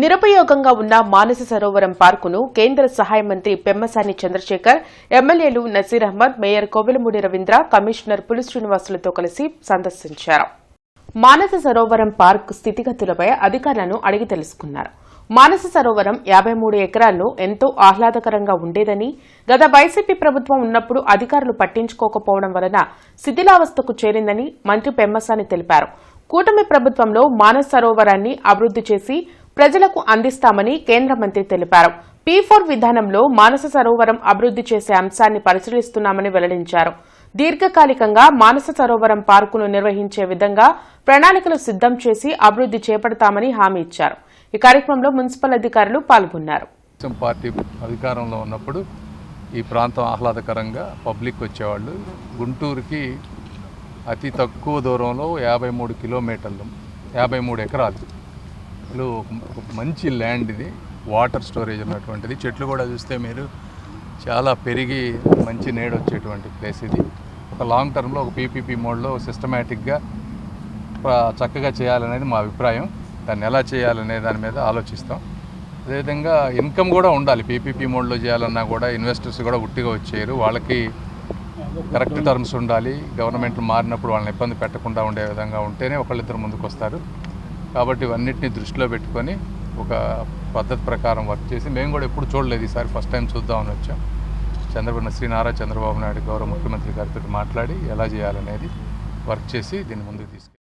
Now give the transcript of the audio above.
నిరుపయోగంగా ఉన్న మానస సరోవరం పార్కును కేంద్ర సహాయ మంత్రి పెమ్మసాని చంద్రశేఖర్ ఎమ్మెల్యేలు నసీర్ అహ్మద్ మేయర్ కోవెలమూడి రవీంద్ర కమిషనర్ పులి శ్రీనివాసులతో కలిసి సందర్శించారు. మానస సరోవరం పార్క్ స్థితిగతులపై అధికారులను అడిగి తెలుసుకున్నారు. మానస సరోవరం యాభై మూడు ఎకరాల్లో ఎంతో ఆహ్లాదకరంగా ఉండేదని గత వైసీపీ ప్రభుత్వం ఉన్నప్పుడు అధికారులు పట్టించుకోకపోవడం వలన శిథిలావస్థకు చేరిందని మంత్రి పెమ్మసాని తెలిపారు. కూటమి ప్రభుత్వంలో మానస సరోవరాన్ని అభివృద్ది చేసి ప్రజలకు అందిస్తామని కేంద్ర మంత్రి తెలిపారు. పీ ఫోర్ విధానంలో మానస సరోవరం అభివృద్ది చేసే అంశాన్ని పరిశీలిస్తున్నామని వెల్లడించారు. దీర్ఘకాలికంగా మానస సరోవరం పార్కును నిర్వహించే విధంగా ప్రణాళికలు సిద్దం చేసి అభివృద్ది చేపడతామని హామీ ఇచ్చారు. ఈ కార్యక్రమంలో మున్సిపల్ అధికారులు పాల్గొన్నారు. పార్టీ అధికారంలో ఉన్నప్పుడు ఈ ప్రాంతం ఆహ్లాదకరంగా పబ్లిక్ వచ్చేవాళ్ళు. గుంటూరుకి అతి తక్కువ దూరంలో యాభై మూడు కిలోమీటర్లు యాభై మూడు ఎకరాలు. లో ఒక మంచి ల్యాండ్ ఇది. వాటర్ స్టోరేజ్ ఉన్నటువంటిది. చెట్లు కూడా చూస్తే మీరు చాలా పెరిగి మంచి నీడ వచ్చేటువంటి ప్లేస్ ఇది. ఒక లాంగ్ టర్మ్లో ఒక పీపీపీ మోడ్లో సిస్టమేటిక్గా చక్కగా చేయాలనేది మా అభిప్రాయం. దాన్ని ఎలా చేయాలనే దాని మీద ఆలోచిస్తాం. అదేవిధంగా ఇన్కమ్ కూడా ఉండాలి. పీపీపీ మోడ్లో చేయాలన్నా కూడా ఇన్వెస్టర్స్ కూడా ఉట్టిగా వచ్చేయరు. వాళ్ళకి కరెక్ట్ టర్మ్స్ ఉండాలి. గవర్నమెంట్ మారినప్పుడు వాళ్ళని ఇబ్బంది పెట్టకుండా ఉండే విధంగా ఉంటేనే ఒకళ్ళిద్దరు ముందుకు వస్తారు కాబట్టి ఇవన్నిటిని దృష్టిలో పెట్టుకొని ఒక పద్ధతి ప్రకారం వర్క్ చేసి మేము కూడా ఎప్పుడు చూడలేదు ఈసారి ఫస్ట్ టైం చూద్దామని వచ్చాం. చంద్రబాబు శ్రీ నారా చంద్రబాబు నాయుడు గౌరవ ముఖ్యమంత్రి గారితో మాట్లాడి ఎలా చేయాలనేది వర్క్ చేసి దీన్ని ముందుకు తీసుకు